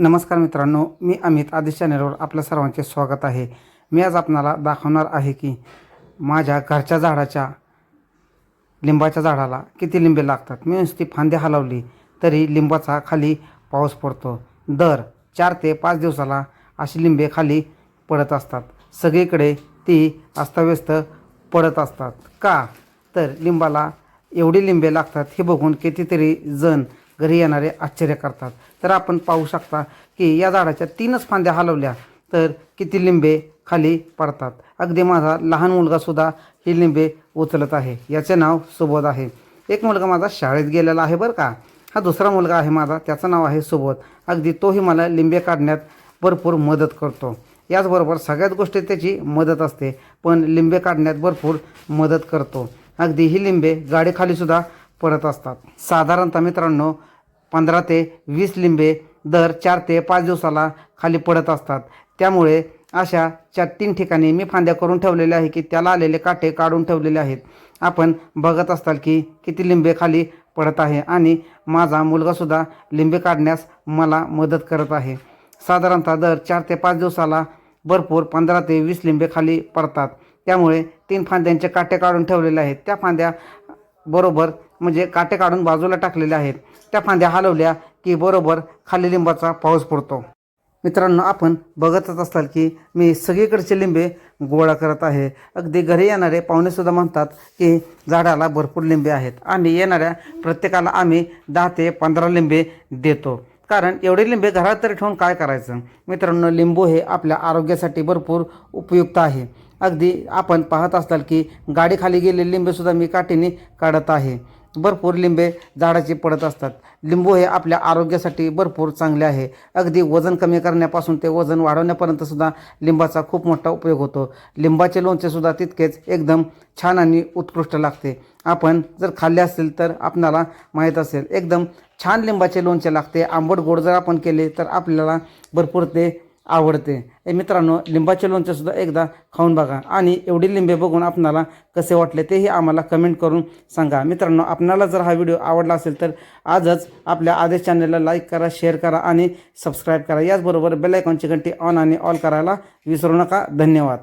नमस्कार मित्रांनो मी अमित आदिश चॅनलवर आपल्या सर्वांचे स्वागत आहे. मी आज आपणाला दाखवणार आहे की माझ्या घरच्या झाडाच्या लिंबाच्या झाडाला किती लिंबे लागतात. मी नुसती फांदी हलवली तरी लिंबाचा खाली पाऊस पडतो. दर चार ते पाच दिवसाला अशी लिंबे खाली पडत असतात. सगळीकडे ती अस्ताव्यस्त पडत असतात. का? तर लिंबाला एवढी लिंबे लागतात हे बघून कितीतरी जण घरी येणारे आश्चर्य करतात. तर आपण पाहू शकता की या झाडाच्या तीनच फांद्या हलवल्या तर किती लिंबे खाली पडतात. अगदी माझा लहान मुलगासुद्धा ही लिंबे उचलत आहे. याचे नाव सुबोध आहे. एक मुलगा माझा शाळेत गेलेला आहे बरं का. हा दुसरा मुलगा आहे माझा त्याचं नाव आहे सुबोध. अगदी तोही मला लिंबे काढण्यात भरपूर मदत करतो. याचबरोबर सगळ्याच गोष्टीत त्याची मदत असते पण लिंबे काढण्यात भरपूर मदत करतो. अगदी ही लिंबे गाडीखालीसुद्धा पडत असतात. साधारणतः मित्रांनो पंधरा ते वीस लिंबे दर चार ते पाच दिवसाला खाली पडत असतात. त्यामुळे अशा चार तीन ठिकाणी मी फांद्या करून ठेवलेल्या आहे की त्याला आलेले काटे काढून ठेवलेले आहेत. आपण बघत असताल की किती लिंबे खाली पडत आहे आणि माझा मुलगासुद्धा लिंबे काढण्यास मला मदत करत आहे. साधारणतः दर चार ते पाच दिवसाला भरपूर पंधरा ते वीस लिंबे खाली पडतात. त्यामुळे तीन फांद्यांचे काटे काढून ठेवलेले आहेत. त्या फांद्या बरोबर म्हणजे काटे काढून बाजूला टाकलेले आहेत. त्या फांद्या हलवल्या की बरोबर खाली लिंबाचा पाऊस पडतो. मित्रांनो आपण बघतच असाल की मी सगळीकडचे लिंबे गोळा करत आहे. अगदी घरी येणारे पाहुणेसुद्धा म्हणतात की झाडाला भरपूर लिंबे आहेत. आणि येणाऱ्या प्रत्येकाला आम्ही दहा ते पंधरा लिंबे देतो. कारण एवढे लिंबे घरात तरी ठेवून काय करायचं? मित्रांनो लिंबू हे आपल्या आरोग्यासाठी भरपूर उपयुक्त आहे. अगदी आपण पाहत असाल की गाडीखाली गेलेले लिंबेसुद्धा मी काठीने काढत आहे. भरपूर लिंबे झाडाचे पडत असतात. लिंबू हे आपल्या आरोग्यासाठी भरपूर चांगले आहे. अगदी वजन कमी करण्यापासून ते वजन वाढवण्यापर्यंत सुद्धा लिंबाचा खूप मोठा उपयोग होतो. लिंबाचे लोणचे सुद्धा तितकेच एकदम छान आणि उत्कृष्ट लागते. आपण जर खाल्ले असेल तर आपणाला माहीत असेल एकदम छान लिंबाचे लोणचे लागते. आंबट गोड जर आपण केले तर आपल्याला भरपूर ते आवडते. ए मित्रांनो लिंबाचे लोणचंसुद्धा एकदा खाऊन बघा आणि एवढी लिंबे बघून आपणाला कसे वाटले तेही आम्हाला कमेंट करून सांगा. मित्रांनो आपणाला जर हा व्हिडिओ आवडला असेल तर आजच आपल्या आदेश चॅनलला लाईक करा शेअर करा आणि सबस्क्राईब करा. याचबरोबर बेलायकॉनची घंटी ऑन आणि ऑल करायला विसरू नका. धन्यवाद.